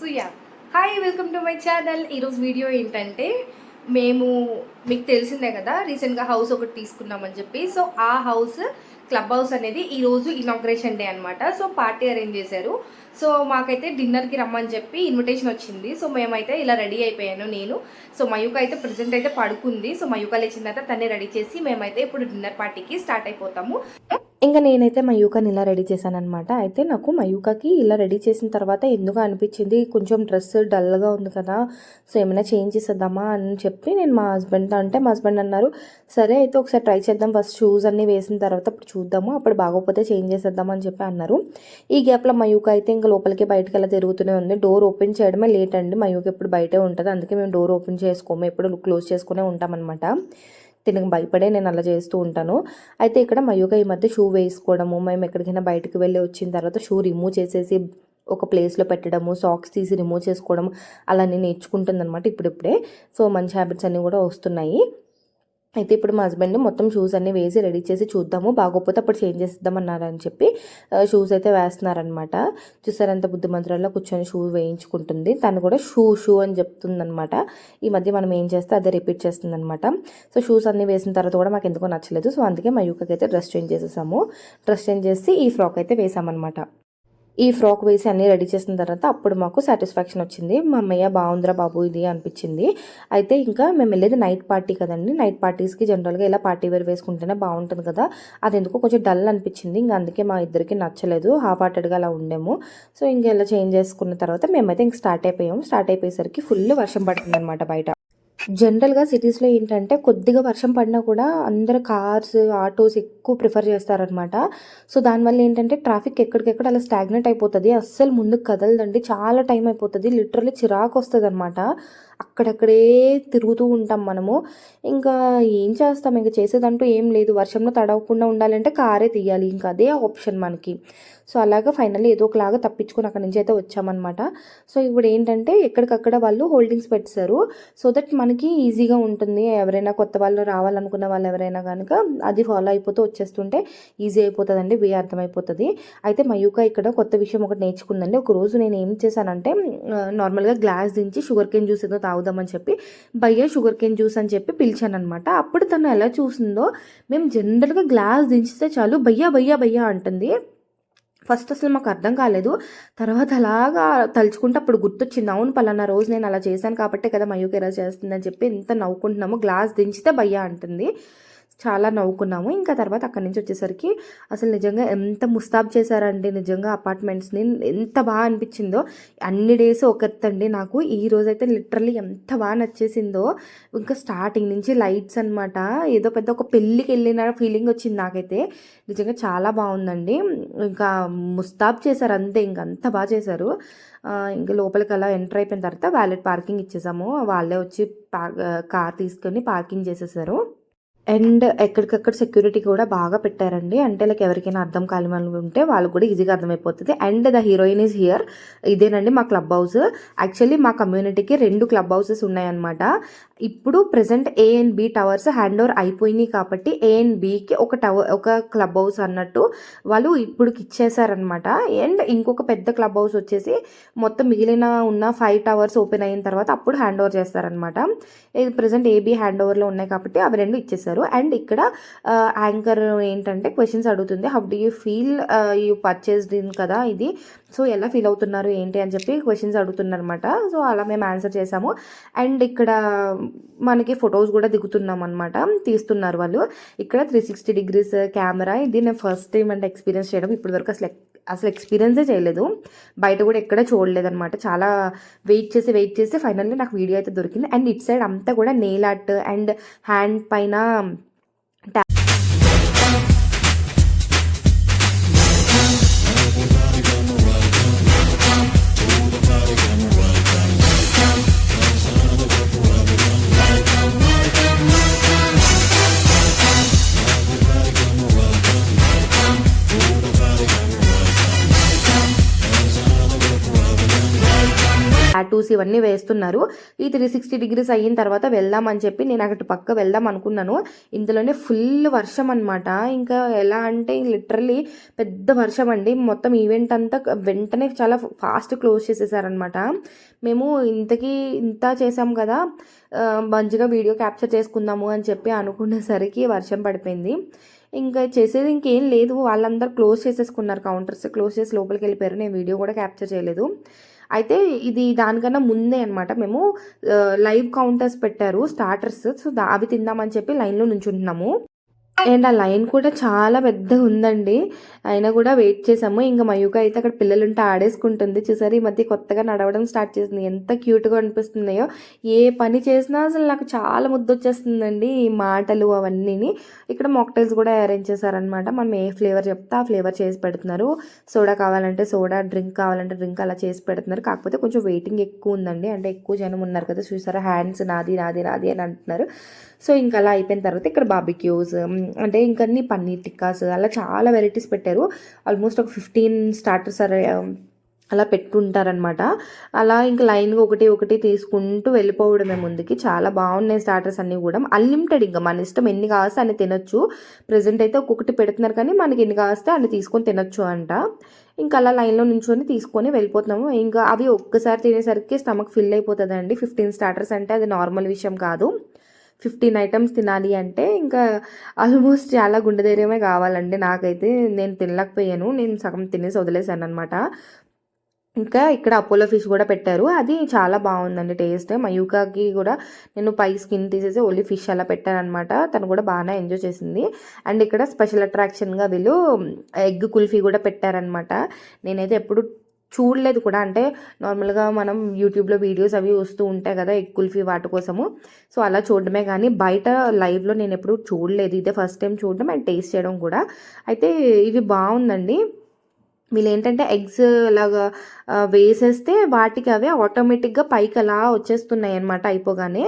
సుయా hi welcome to my channel ఈరోజు video ఏంటంటే మేము మీకు తెలిసిందే కదా రీసెంట్గా హౌస్ ఒకటి తీసుకున్నామని చెప్పి. సో ఆ హౌస్ క్లబ్ హౌస్ అనేది ఈరోజు ఇనాగ్రేషన్ డే అనమాట సో పార్టీ అరేంజ్ చేశారు. సో మాకైతే డిన్నర్కి రమ్మని చెప్పి ఇన్విటేషన్ వచ్చింది. సో మేమైతే ఇలా రెడీ అయిపోయాను నేను. సో మయూక అయితే ప్రజెంట్ అయితే పడుకుంది. సో మయూక లేచిన తర్వాత తనే రెడీ చేసి మేమైతే ఇప్పుడు డిన్నర్ పార్టీకి స్టార్ట్ అయిపోతాము. ఇంకా నేనైతే మయూకాని ఇలా రెడీ చేశాను అనమాట అయితే నాకు మయూకాకి ఇలా రెడీ చేసిన తర్వాత ఎందుకు అనిపించింది? కొంచెం డ్రెస్ డల్గా ఉంది కదా సో ఏమైనా చేంజ్ చేసేద్దామా అని చెప్పి నేను మా హస్బెండ్తో అంటే మా హస్బెండ్ అన్నారు సరే అయితే ఒకసారి ట్రై చేద్దాం ఫస్ట్ షూస్ అన్నీ వేసిన తర్వాత అప్పుడు చూద్దాము అప్పుడు బాగోపోతే చేంజ్ చేసేద్దాం అని చెప్పి అన్నారు. ఈ గ్యాప్లో మయూక అయితే ఇంకా లోపలికి బయటకి అలా తిరుగుతూనే ఉంది. డోర్ ఓపెన్ చేయడమే లేట్ అండి. మయూక ఎప్పుడు బయటే ఉంటుంది. అందుకే మేము డోర్ ఓపెన్ చేసుకోము ఎప్పుడు క్లోజ్ చేసుకునే ఉంటామన్నమాట. తినకు భయపడే నేను అలా చేస్తూ ఉంటాను. అయితే ఇక్కడ మయూక ఈ మధ్య షూ వేసుకోవడము మేము ఎక్కడికైనా బయటకు వెళ్ళి వచ్చిన తర్వాత షూ రిమూవ్ చేసేసి ఒక ప్లేస్లో పెట్టడము సాక్స్ తీసి రిమూవ్ చేసుకోవడం అలా నేను నేర్చుకుంటుంది అనమాట ఇప్పుడిప్పుడే. సో మంచి హ్యాబిట్స్ అన్నీ కూడా వస్తున్నాయి. అయితే ఇప్పుడు మా హస్బెండ్ మొత్తం షూస్ అన్నీ వేసి రెడీ చేసి చూద్దాము. బాగోకపోతే అప్పుడు చేంజ్ చేద్దామన్నారు అని చెప్పి షూస్ అయితే వేస్తున్నారనమాట చూసారంత బుద్ధిమంతురాల్లో కూర్చొని షూ వేయించుకుంటుంది. తను కూడా షూ షూ అని చెప్తుందనమాట ఈ మధ్య మనం ఏం చేస్తే అదే రిపీట్ చేస్తుందనమాట సో షూస్ అన్నీ వేసిన తర్వాత కూడా మాకు ఎందుకో నచ్చలేదు. సో అందుకే మా యూకకి అయితే డ్రెస్ చేంజ్ చేసేసాము. డ్రెస్ చేంజ్ చేసి ఈ ఫ్రాక్ అయితే వేసామన్నమాట. ఈ ఫ్రాక్ వేసి అన్నీ రెడీ చేసిన తర్వాత అప్పుడు మాకు సాటిస్ఫాక్షన్ వచ్చింది. మా అమ్మయ్య బాగుందిరా బాబు ఇది అనిపించింది. అయితే ఇంకా మేము వెళ్ళేది నైట్ పార్టీ కదండి. నైట్ పార్టీస్కి జనరల్గా ఇలా పార్టీ వేర్ వేసుకుంటేనే బాగుంటుంది కదా. అది ఎందుకో కొంచెం డల్ అనిపించింది. ఇంకా అందుకే మా ఇద్దరికి నచ్చలేదు. హాఫ్ హార్టెడ్గా అలా ఉండేము. సో ఇంకా ఇలా చేంజ్ చేసుకున్న తర్వాత మేమైతే ఇంక స్టార్ట్ అయిపోయాము స్టార్ట్ అయిపోయేసరికి ఫుల్ వర్షం పడుతుంది అనమాట బయట. జనరల్గా సిటీస్లో ఏంటంటే కొద్దిగా వర్షం పడినా కూడా అందరు కార్స్ ఆటోస్ ఎక్కువ ప్రిఫర్ చేస్తారనమాట సో దానివల్ల ఏంటంటే ట్రాఫిక్ ఎక్కడికెక్కడ అలా స్టాగ్నెట్ అయిపోతుంది. అస్సలు ముందుకు కదలదండి. చాలా టైం అయిపోతుంది. లిటరల్లీ చిరాకు వస్తుంది అనమాట అక్కడక్కడే తిరుగుతూ ఉంటాం మనము. ఇంకా ఏం చేస్తాం? ఇంకా చేసేదంటూ ఏం లేదు. వర్షంలో తడవకుండా ఉండాలంటే కారే తీయాలి. ఇంకా అదే ఆప్షన్ మనకి. సో అలాగా ఫైనల్లీ ఏదో ఒకలాగా తప్పించుకొని అక్కడి నుంచి అయితే వచ్చామన్నమాట. సో ఇప్పుడు ఏంటంటే ఎక్కడికక్కడ వాళ్ళు హోల్డింగ్స్ పెట్టారు. సో దట్ మనకి ఈజీగా ఉంటుంది. ఎవరైనా కొత్త వాళ్ళు రావాలనుకున్న వాళ్ళు ఎవరైనా కనుక అది ఫాలో అయిపోతూ వచ్చేస్తుంటే ఈజీ అయిపోతుందండి. వే అర్థమైపోతుంది. అయితే మయూక ఇక్కడ కొత్త విషయం ఒకటి నేర్చుకుందండి. ఒక రోజు నేను ఏం చేశానంటే నార్మల్గా గ్లాస్ దించి షుగర్ కేన్ జ్యూస్ ఏదో తాగుదామని చెప్పి భయ్య షుగర్ కేన్ జ్యూస్ అని చెప్పి పిలిచానమాట అప్పుడు తను ఎలా చూసిందో మేము జనరల్గా గ్లాస్ దించితే చాలు భయ్యా భయ్యా భయ్యా అంటుంది. ఫస్ట్ అసలు మాకు అర్థం కాలేదు. తర్వాత అలాగా తలుచుకుంటే అప్పుడు గుర్తొచ్చింది అవును పలానా రోజు నేను అలా చేశాను కాబట్టే కదా మయూకి చేస్తుందని చెప్పి ఎంత నవ్వుకుంటున్నాము గ్లాస్ దించితే భయ్యా అంటుంది. చాలా నవ్వుకున్నాము. ఇంకా తర్వాత అక్కడి నుంచి వచ్చేసరికి అసలు నిజంగా ఎంత ముస్తాబ్ చేశారండి. నిజంగా అపార్ట్మెంట్స్ని ఎంత బాగా అనిపించిందో అన్ని డేస్ ఒక ఎత్తండి నాకు ఈ రోజైతే లిటరల్లీ ఎంత బాగా నచ్చేసిందో ఇంకా స్టార్టింగ్ నుంచి లైట్స్ అనమాట ఏదో పెద్ద ఒక పెళ్ళికి వెళ్ళిన ఫీలింగ్ వచ్చింది నాకైతే. నిజంగా చాలా బాగుందండి. ఇంకా ముస్తాబ్ చేశారు అంతే ఇంకా అంత బాగా చేశారు. ఇంకా లోపలికి అలా ఎంటర్ అయిపోయిన తర్వాత వ్యాలెట్ పార్కింగ్ ఇచ్చేసాము. వాళ్ళే వచ్చి కార్ తీసుకొని పార్కింగ్ చేసేసారు. అండ్ ఎక్కడికక్కడ సెక్యూరిటీ కూడా బాగా పెట్టారండి. అంటే లైక్ ఎవరికైనా అర్థం కాలేమని ఉంటే వాళ్ళు కూడా ఈజీగా అర్థమైపోతుంది. And the heroine is here. ఇదేనండి మా క్లబ్ హౌస్. యాక్చువల్లీ మా కమ్యూనిటీకి రెండు క్లబ్ హౌసెస్ ఉన్నాయన్నమాట. ఇప్పుడు present A and B towers hand over అయిపోయినాయి కాబట్టి ఏ అండ్ బికి ఒక టవర్ ఒక క్లబ్ హౌస్ అన్నట్టు వాళ్ళు ఇప్పుడు ఇచ్చేసారనమాట అండ్ ఇంకొక పెద్ద క్లబ్ హౌస్ వచ్చేసి మొత్తం మిగిలిన ఉన్న ఫైవ్ టవర్స్ ఓపెన్ అయిన తర్వాత అప్పుడు హ్యాండ్ ఓవర్ చేస్తారనమాట ఇది ప్రజెంట్ ఏబీ హ్యాండ్ ఓవర్లో ఉన్నాయి కాబట్టి అవి రెండు ఇచ్చేసారు అండ్ ఇక్కడ యాంకర్ ఏంటంటే క్వశ్చన్స్ అడుగుతుంది. How do you feel you purchased in కదా ఇది. సో ఎలా ఫీల్ అవుతున్నారు ఏంటి అని చెప్పి క్వశ్చన్స్ అడుగుతున్నారు అనమాట సో అలా మేము ఆన్సర్ చేసాము. అండ్ ఇక్కడ మనకి ఫొటోస్ కూడా దిగుతున్నాం అనమాట తీస్తున్నారు వాళ్ళు. ఇక్కడ త్రీ సిక్స్టీ డిగ్రీస్ కెమెరా ఇది నేను ఫస్ట్ టైం అంటే ఎక్స్పీరియన్స్ చేయడం. ఇప్పటి వరకు అసలు అసలు ఎక్స్పీరియన్సే చేయలేదు. బయట కూడా ఎక్కడ చూడలేదనమాట చాలా వెయిట్ చేసి వెయిట్ చేసి ఫైనల్లీ నాకు వీడియో అయితే దొరికింది. అండ్ ఇట్ సైడ్ అంతా కూడా నెయిల్ ఆర్ట్ అండ్ హ్యాండ్ పైన టాటూస్ ఇవన్నీ వేస్తున్నారు. ఈ త్రీ సిక్స్టీ డిగ్రీస్ అయిన తర్వాత వెళ్దామని చెప్పి నేను అక్కడి పక్క వెళ్దాం అనుకున్నాను. ఇందులోనే ఫుల్ వర్షం అనమాట ఇంకా ఎలా అంటే లిటరలీ పెద్ద వర్షం అండి. మొత్తం ఈవెంట్ అంతా వెంటనే చాలా ఫాస్ట్ క్లోజ్ చేసేసారనమాట మేము ఇంతకీ ఇంత చేసాం కదా మంచిగా వీడియో క్యాప్చర్ చేసుకుందాము అని చెప్పి అనుకునేసరికి వర్షం పడిపోయింది. ఇంకా చేసేది ఇంకేం లేదు. వాళ్ళందరూ క్లోజ్ చేసేసుకున్నారు. కౌంటర్స్ క్లోజ్ చేసి లోపలికి వెళ్ళిపోయారు. నేను వీడియో కూడా క్యాప్చర్ చేయలేదు. అయితే ఇది దానికన్నా ముందే అనమాట మేము లైవ్ కౌంటర్స్ పెట్టారు స్టార్టర్స్. సో అవి తిందామని చెప్పి లైన్లో నుంచుంటున్నాము అండ్ ఆ లైన్ కూడా చాలా పెద్దగా ఉందండి. అయినా కూడా వెయిట్ చేసాము ఇంకా మయూక అయితే అక్కడ పిల్లలుంటే ఆడేసుకుంటుంది. చూసారు ఈ మధ్య కొత్తగా నడవడం స్టార్ట్ చేసింది. ఎంత క్యూట్గా అనిపిస్తున్నాయో. ఏ పని చేసినా అసలు నాకు చాలా ముద్దు వచ్చేస్తుందండి ఈ మాటలు అవన్నీని. ఇక్కడ మాక్టైల్స్ కూడా అరేంజ్ చేశారనమాట మనం ఏ ఫ్లేవర్ చెప్తే ఆ ఫ్లేవర్ చేసి పెడుతున్నారు. సోడా కావాలంటే సోడా డ్రింక్ కావాలంటే డ్రింక్ అలా చేసి పెడుతున్నారు. కాకపోతే కొంచెం వెయిటింగ్ ఎక్కువ ఉందండి. అంటే ఎక్కువ జనం ఉన్నారు కదా చూసారా హ్యాండ్స్ నాది నాది నాది అని అంటున్నారు. సో ఇంకా అలా అయిపోయిన తర్వాత ఇక్కడ బాబిక్యూస్ అంటే ఇంకా అన్ని పన్నీర్ టిక్కాస్ అలా చాలా వెరైటీస్ పెట్టారు. ఆల్మోస్ట్ ఒక ఫిఫ్టీన్ స్టార్టర్స్ అలా పెట్టుంటారనమాట అలా ఇంకా లైన్గా ఒకటి ఒకటి తీసుకుంటూ వెళ్ళిపోవడమే ముందుకి. చాలా బాగున్నాయి స్టార్టర్స్ అన్నీ కూడా. అన్లిమిటెడ్ ఇంకా మన ఇష్టం ఎన్ని కాస్తే అన్ని తినొచ్చు. ప్రజెంట్ అయితే ఒక్కొక్కటి పెడుతున్నారు కానీ మనకి ఎన్ని కాస్తే అన్ని తీసుకొని తినొచ్చు అంట. ఇంకా అలా లైన్లో నుంచొని తీసుకొని వెళ్ళిపోతున్నాము. ఇంకా అవి ఒక్కసారి తినేసరికి స్టమక్ ఫిల్ అయిపోతుందండి. ఫిఫ్టీన్ స్టార్టర్స్ అంటే అది నార్మల్ విషయం కాదు. ఫిఫ్టీన్ ఐటమ్స్ తినాలి అంటే ఇంకా ఆల్మోస్ట్ చాలా గుండె ధైర్యమే కావాలండి. నాకైతే నేను తినలేకపోయాను. నేను సగం తినేసి వదిలేసాను అనమాట ఇంకా ఇక్కడ అపోలో ఫిష్ కూడా పెట్టారు. అది చాలా బాగుందండి టేస్ట్ మయూకాకి కూడా నేను పై స్కిన్ తీసేసి ఓన్లీ ఫిష్ అలా పెట్టానమాట తను కూడా బాగానే ఎంజాయ్ చేసింది. అండ్ ఇక్కడ స్పెషల్ అట్రాక్షన్గా వీళ్ళు ఎగ్ కుల్ఫీ కూడా పెట్టారనమాట నేనైతే ఎప్పుడు చూడలేదు కూడా. అంటే నార్మల్గా మనం యూట్యూబ్లో వీడియోస్ అవి వస్తూ ఉంటాయి కదా ఎగ్ కుల్ఫీ వాటి కోసము. సో అలా చూడడమే కానీ బయట లైవ్లో నేను ఎప్పుడు చూడలేదు. ఇదే ఫస్ట్ టైం చూడడం అండ్ టేస్ట్ చేయడం కూడా. అయితే ఇవి బాగుందండి. వీళ్ళు ఏంటంటే ఎగ్స్ అలాగా వేసేస్తే వాటికి అవి ఆటోమేటిక్గా పైకి అలా వచ్చేస్తున్నాయి అనమాట అయిపోగానే.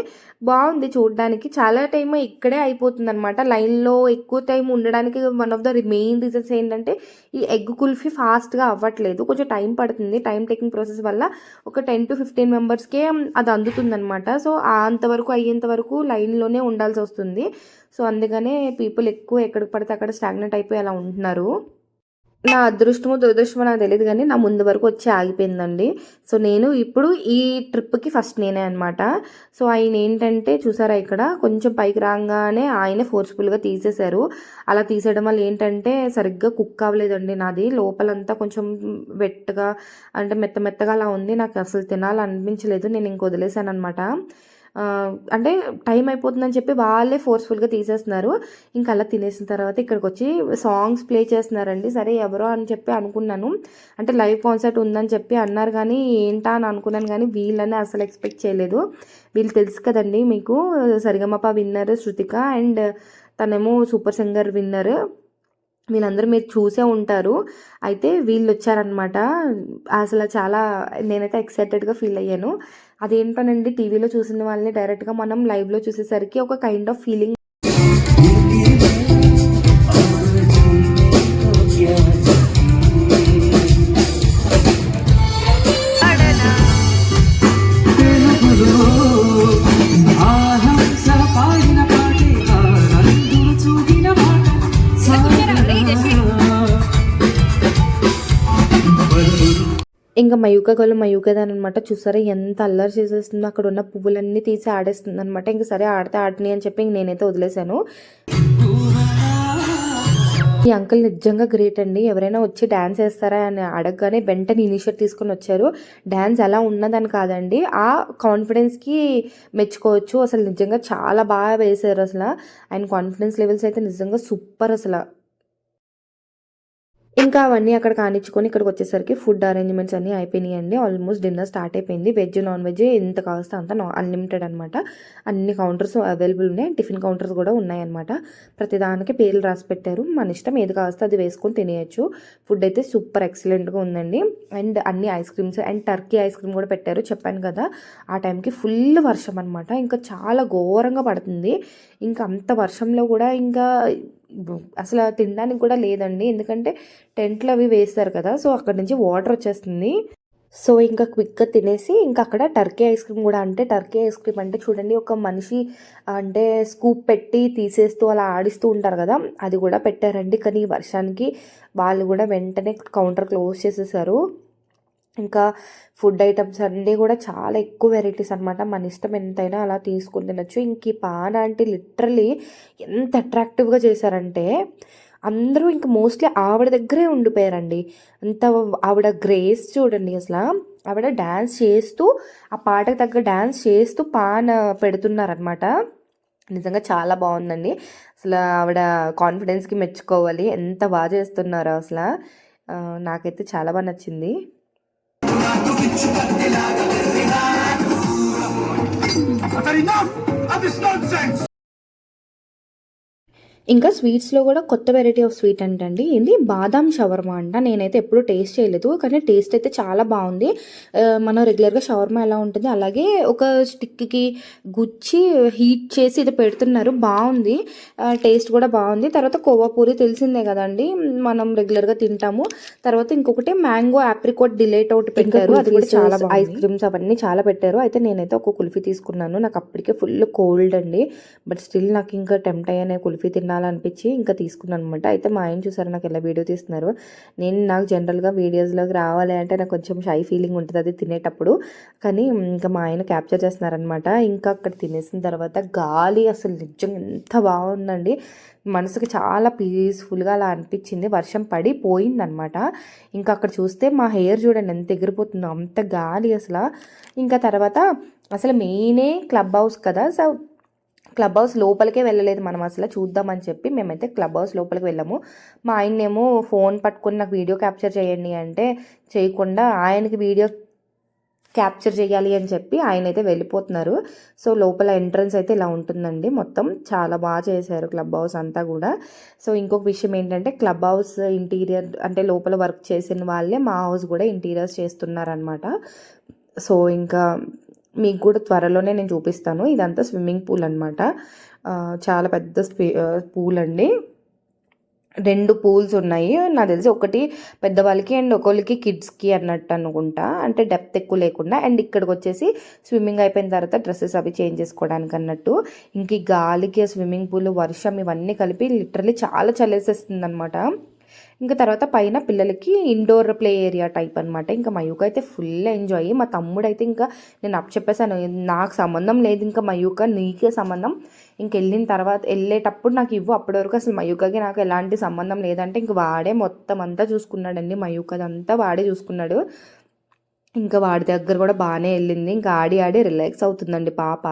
బాగుంది చూడడానికి. చాలా టైం ఇక్కడే అయిపోతుంది అనమాట లైన్లో ఎక్కువ టైం ఉండడానికి one of the main reasons ఏంటంటే ఈ ఎగ్ కుల్ఫీ ఫాస్ట్గా అవ్వట్లేదు. కొంచెం టైం పడుతుంది. టైం టేకింగ్ ప్రాసెస్ వల్ల ఒక టెన్ టు ఫిఫ్టీన్ మెంబర్స్కే అది అందుతుంది అనమాట సో అంతవరకు అయ్యేంత వరకు లైన్లోనే ఉండాల్సి వస్తుంది. సో అందుకనే పీపుల్ ఎక్కువ ఎక్కడికి పడితే అక్కడ స్టాగ్నెట్ అయిపోయి అలా ఉంటున్నారు. నా అదృష్టమో దురదృష్టమో నాకు తెలియదు కానీ నా ముందు వరకు వచ్చి ఆగిపోయిందండి. సో నేను ఇప్పుడు ఈ ట్రిప్కి ఫస్ట్ నేనే అనమాట సో ఆయన ఏంటంటే చూసారా ఇక్కడ కొంచెం పైకి రాగానే ఆయనే ఫోర్స్ఫుల్గా తీసేశారు. అలా తీసేయడం వల్ల ఏంటంటే సరిగ్గా కుక్ అవ్వలేదండి నాది. లోపలంతా కొంచెం వెట్గా అంటే మెత్త మెత్తగా అలా ఉంది. నాకు అసలు తినాలనిపించలేదు. నేను ఇంక వదిలేసాను అనమాట అంటే టైం అయిపోతుందని చెప్పి వాళ్ళే ఫోర్స్ఫుల్గా తీసేస్తున్నారు. ఇంకా అలా తినేసిన తర్వాత ఇక్కడికి వచ్చి సాంగ్స్ ప్లే చేస్తున్నారండి. సరే ఎవరో అని చెప్పి అనుకున్నాను. అంటే లైవ్ కాన్సర్ట్ ఉందని చెప్పి అన్నారు కానీ ఏంటా అని అనుకున్నాను కానీ వీళ్ళని అసలు ఎక్స్పెక్ట్ చేయలేదు. వీళ్ళు తెలుసు కదండి మీకు సరిగమప విన్నర్ శృతిక అండ్ తనేమో సూపర్ సింగర్ విన్నర్. వీళ్ళందరూ మీరు చూసే ఉంటారు. అయితే వీళ్ళు వచ్చారనమాట అసలు చాలా నేనైతే ఎక్సైటెడ్గా ఫీల్ అయ్యాను. అదేంటోనండి టీవీలో చూసిన వాళ్ళని డైరెక్ట్గా మనం లైవ్లో చూసేసరికి ఒక కైండ్ ఆఫ్ ఫీలింగ్ ఇంకా మయూక గోలు మయూకదాని అనమాట చూసారా? ఎంత అల్లరి చేసేస్తుందో. అక్కడ ఉన్న పువ్వులన్నీ తీసి ఆడేస్తుంది అనమాట ఇంక సరే ఆడితే ఆడని అని చెప్పి ఇంక నేనైతే వదిలేశాను. ఈ అంకుల్ నిజంగా గ్రేట్ అండి. ఎవరైనా వచ్చి డ్యాన్స్ వేస్తారా అని అడగగానే వెంటనే ఇనిషియేట్ తీసుకొని వచ్చారు. డ్యాన్స్ ఎలా ఉన్నదని కాదండి. ఆ కాన్ఫిడెన్స్కి మెచ్చుకోవచ్చు. అసలు నిజంగా చాలా బాగా వేశారు అసలు. ఆయన కాన్ఫిడెన్స్ లెవెల్స్ అయితే నిజంగా సూపర్ అసలు. ఇంకా అవన్నీ అక్కడ కానిచ్చుకొని ఇక్కడికి వచ్చేసరికి ఫుడ్ అరేంజ్మెంట్స్ అన్నీ అయిపోయినాయి అండి ఆల్మోస్ట్ డిన్నర్ స్టార్ట్ అయిపోయింది. వెజ్ నాన్ వెజ్ ఎంత కాస్త అంత అన్లిమిటెడ్ అనమాట అన్ని కౌంటర్స్ అవైలబుల్ ఉన్నాయి. టిఫిన్ కౌంటర్స్ కూడా ఉన్నాయన్నమాట. ప్రతిదానికి పేర్లు రాసి పెట్టారు. మన ఇష్టం ఏది కాస్తే అది వేసుకొని తినేయచ్చు. ఫుడ్ అయితే సూపర్ ఎక్సలెంట్గా ఉందండి. అండ్ అన్ని ice creams and Turkey ice cream కూడా పెట్టారు. చెప్పాను కదా ఆ టైంకి ఫుల్ వర్షం అనమాట ఇంకా చాలా ఘోరంగా పడుతుంది. ఇంకా అంత వర్షంలో కూడా ఇంకా అసలు తినడానికి కూడా లేదండి. ఎందుకంటే టెంట్లు అవి వేస్తారు కదా సో అక్కడ నుంచి వాటర్ వచ్చేస్తుంది. సో ఇంకా క్విక్గా తినేసి ఇంకా అక్కడ టర్కీ ఐస్ క్రీమ్ కూడా అంటే టర్కీ ఐస్ క్రీమ్ అంటే చూడండి ఒక మనిషి అంటే స్కూప్ పెట్టి తీసేస్తూ అలా ఆడిస్తూ ఉంటారు కదా అది కూడా పెట్టారండి. కానీ వర్షానికి వాళ్ళు కూడా వెంటనే కౌంటర్ క్లోజ్ చేసేసారు. ఇంకా ఫుడ్ ఐటమ్స్ అన్నీ కూడా చాలా ఎక్కువ వెరైటీస్ అనమాట మన ఇష్టం ఎంతైనా అలా తీసుకుని తినచ్చు. ఇంక ఈ పాన్ అంటే లిటరలీ ఎంత అట్రాక్టివ్గా చేశారంటే అందరూ ఇంక మోస్ట్లీ ఆవిడ దగ్గరే ఉండిపోయారండి. అంత ఆవిడ గ్రేస్ చూడండి అసలు. ఆవిడ డ్యాన్స్ చేస్తూ ఆ పాటకు తగ్గ డ్యాన్స్ చేస్తూ పాన్ పెడుతున్నారనమాట నిజంగా చాలా బాగుందండి. అసలు ఆవిడ కాన్ఫిడెన్స్కి మెచ్చుకోవాలి. ఎంత బాగా చేస్తున్నారో అసలు. నాకైతే చాలా బాగా నచ్చింది. But enough of this nonsense! ఇంకా స్వీట్స్లో కూడా కొత్త వెరైటీ ఆఫ్ స్వీట్ అంటండి. ఇది బాదాం షవర్మా అంట. నేనైతే ఎప్పుడూ టేస్ట్ చేయలేదు. కానీ టేస్ట్ అయితే చాలా బాగుంది. మనం రెగ్యులర్గా షవర్మా ఎలా ఉంటుంది అలాగే ఒక స్టిక్కి గుచ్చి హీట్ చేసి ఇది పెడుతున్నారు. బాగుంది. టేస్ట్ కూడా బాగుంది. తర్వాత కోవా పూరి తెలిసిందే కదండి. మనం రెగ్యులర్గా తింటాము. తర్వాత ఇంకొకటి మ్యాంగో ఆప్రికోట్ డిలేట్ ఒకటి పెట్టారు. అది కూడా చాలా ఐస్ క్రీమ్స్ అవన్నీ చాలా పెట్టారు. అయితే నేనైతే ఒక కుల్ఫీ తీసుకున్నాను. నాకు అప్పటికే ఫుల్ కోల్డ్ అండి. బట్ స్టిల్ నాకు ఇంకా టెంప్ట్ అయ్యానే కుల్ఫీ తినాలనిపించి ఇంకా తీసుకున్నాను అనమాట అయితే మా ఆయన చూసారు నాకు ఎలా వీడియో తీస్తున్నారు? నేను నాకు జనరల్గా వీడియోస్లోకి రావాలి అంటే నాకు కొంచెం షై ఫీలింగ్ ఉంటుంది అది తినేటప్పుడు. కానీ ఇంకా మా ఆయన క్యాప్చర్ చేస్తున్నారనమాట ఇంకా అక్కడ తినేసిన తర్వాత గాలి అసలు నిజంగా ఎంత బాగుందండి. మనసుకి చాలా పీస్ఫుల్గా అలా అనిపించింది. వర్షం పడి పోయిందనమాట ఇంకా అక్కడ చూస్తే మా హెయిర్ చూడండి ఎంత ఎగిరిపోతుందో అంత గాలి అసలు. ఇంకా తర్వాత అసలు మెయినే క్లబ్ హౌస్ కదా. సో క్లబ్ హౌస్ లోపలికే వెళ్ళలేదు మనం అసలు చూద్దామని చెప్పి మేమైతే క్లబ్ హౌస్ లోపలికి వెళ్ళాము. మా ఆయన్నేమో ఫోన్ పట్టుకొని నాకు వీడియో క్యాప్చర్ చేయండి అంటే చేయకుండా ఆయనకి వీడియో క్యాప్చర్ చేయాలి అని చెప్పి ఆయన అయితే వెళ్ళిపోతున్నారు. సో లోపల ఎంట్రన్స్ అయితే ఇలా ఉంటుందండి. మొత్తం చాలా బాగా చేశారు క్లబ్ హౌస్ అంతా కూడా. సో ఇంకొక విషయం ఏంటంటే క్లబ్ హౌస్ ఇంటీరియర్ అంటే లోపల వర్క్ చేసిన వాళ్ళే మా హౌస్ కూడా ఇంటీరియర్స్ చేస్తున్నారనమాట సో ఇంకా మీకు కూడా త్వరలోనే నేను చూపిస్తాను. ఇదంతా స్విమ్మింగ్ పూల్ అనమాట చాలా పెద్ద పూల్ అండి. రెండు పూల్స్ ఉన్నాయి. నాకు తెలిసి ఒకటి పెద్దవాళ్ళకి అండ్ ఒకళ్ళకి కిడ్స్కి అన్నట్టు అనుకుంటా. అంటే డెప్త్ ఎక్కువ లేకుండా. అండ్ ఇక్కడికి వచ్చేసి స్విమ్మింగ్ అయిపోయిన తర్వాత డ్రెస్సెస్ అవి చేంజ్ చేసుకోవడానికి అన్నట్టు. ఇంక గాలికి స్విమ్మింగ్ పూల్ వర్షం ఇవన్నీ కలిపి లిటరలీ చాలా చలేసేస్తుంది అనమాట ఇంకా తర్వాత పైన పిల్లలకి ఇండోర్ ప్లే ఏరియా టైప్ అనమాట ఇంకా మయూక అయితే ఫుల్ ఎంజాయ్ మా తమ్ముడు అయితే ఇంకా నేను అప్ చెప్పేశాను నాకు సంబంధం లేదు ఇంకా మయూక నీకే సంబంధం. ఇంక వెళ్ళిన తర్వాత వెళ్ళేటప్పుడు నాకు ఇవ్వు అప్పటి వరకు అసలు మయూకకి నాకు ఎలాంటి సంబంధం లేదంటే ఇంక వాడే మొత్తం అంతా చూసుకున్నాడండి. మయూకదంతా వాడే చూసుకున్నాడు. ఇంకా వాడి దగ్గర కూడా బాగానే వెళ్ళింది. ఇంకా ఆడి ఆడి రిలాక్స్ అవుతుందండి పాప.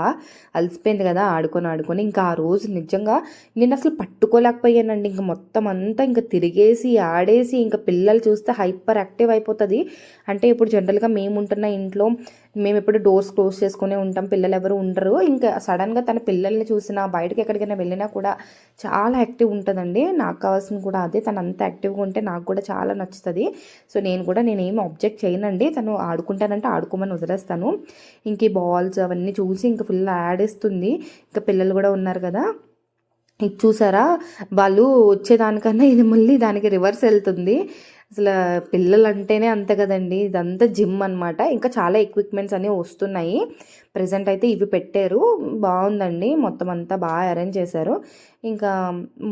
అలసిపోయింది కదా ఆడుకొని ఆడుకొని. ఇంకా ఆ రోజు నిజంగా నేను అసలు పట్టుకోలేకపోయానండి. ఇంకా మొత్తం అంతా ఇంకా తిరిగేసి ఆడేసి ఇంకా పిల్లలు చూస్తే హైపర్ యాక్టివ్ అయిపోతుంది. అంటే ఇప్పుడు జనరల్గా మేము ఉంటున్న ఇంట్లో మేము ఎప్పుడు డోర్స్ క్లోజ్ చేసుకునే ఉంటాం పిల్లలు ఎవరు ఉండరు. ఇంకా సడన్గా తన పిల్లల్ని చూసినా బయటకి ఎక్కడికైనా వెళ్ళినా కూడా చాలా యాక్టివ్ ఉంటుందండి. నాకు కావాల్సిన కూడా అదే. తను అంత యాక్టివ్గా ఉంటే నాకు కూడా చాలా నచ్చుతుంది. సో నేను కూడా నేను అబ్జెక్ట్ ఆబ్జెక్ట్ చేయనండి. తను ఆడుకుంటానంటే ఆడుకోమని వదిలేస్తాను. ఇంక ఈ బాల్స్ అవన్నీ చూసి ఇంకా ఫుల్ ఆడేస్తుంది ఇంకా పిల్లలు కూడా ఉన్నారు కదా. ఇది చూసారా? వాళ్ళు వచ్చేదానికన్నా ఇది మళ్ళీ దానికి రివర్స్ వెళ్తుంది. అసలు పిల్లలు అంటేనే అంతే కదండి. ఇదంతా జిమ్ అనమాట ఇంకా చాలా ఎక్విప్మెంట్స్ అనేవి వస్తున్నాయి. ప్రజెంట్ అయితే ఇవి పెట్టారు. బాగుందండి. మొత్తం అంతా బాగా అరేంజ్ చేశారు. ఇంకా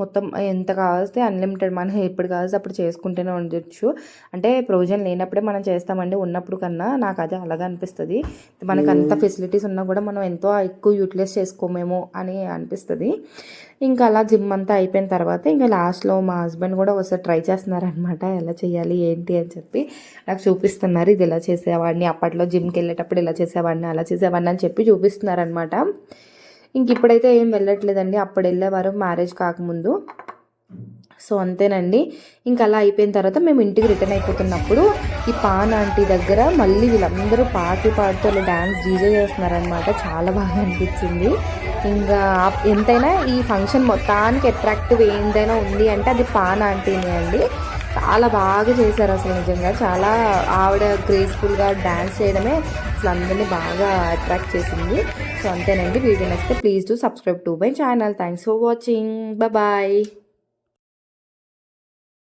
మొత్తం ఎంత కావాల్స్తే అన్లిమిటెడ్ మనం ఎప్పుడు కావాల్సి అప్పుడు చేసుకుంటూనే ఉండొచ్చు. అంటే ప్రొవిజన్ లేనప్పుడే మనం చేస్తామండి. ఉన్నప్పుడు కన్నా నాకు అదే అలాగే అనిపిస్తుంది. మనకు అంత ఫెసిలిటీస్ ఉన్నా కూడా మనం ఎంతో ఎక్కువ యూటిలైజ్ చేసుకోమేమో అని అనిపిస్తుంది. ఇంకా అలా జిమ్ అంతా అయిపోయిన తర్వాత ఇంకా లాస్ట్లో మా హస్బెండ్ కూడా ఒకసారి ట్రై చేస్తున్నారనమాట ఎలా చేయాలి ఏంటి అని చెప్పి. నాకు చూపిస్తున్నారు. ఇది ఇలా చేసేవాడిని? అప్పట్లో జిమ్కి వెళ్ళేటప్పుడు ఇలా చేసేవాడిని అలా చేసేవాడిని అని చెప్పి చూపిస్తున్నారనమాట ఇంక ఇప్పుడైతే ఏం వెళ్ళట్లేదండి. అప్పుడు వెళ్ళేవారు మ్యారేజ్ కాకముందు. సో అంతేనండి. ఇంకా అలా అయిపోయిన తర్వాత మేము ఇంటికి రిటర్న్ అయిపోతున్నప్పుడు ఈ పాన్ ఆంటీ దగ్గర మళ్ళీ వీళ్ళందరూ పాటలు పాడుతూ డ్యాన్స్ డీజే చేస్తున్నారనమాట చాలా బాగా అనిపించింది. ఇంకా ఎంతైనా ఈ ఫంక్షన్ మొత్తానికి అట్రాక్టివ్ ఏందైనా ఉంది అంటే అది పాన్ ఆంటీనే అండి. చాలా బాగా చేశారు అసలు నిజంగా. చాలా ఆవిడ గ్రేస్ఫుల్గా డ్యాన్స్ చేయడమే అసలు అందరినీ బాగా అట్రాక్ట్ చేసింది. సో అంతేనండి. వీడియో నచ్చితే please to subscribe to my channel thanks for watching bye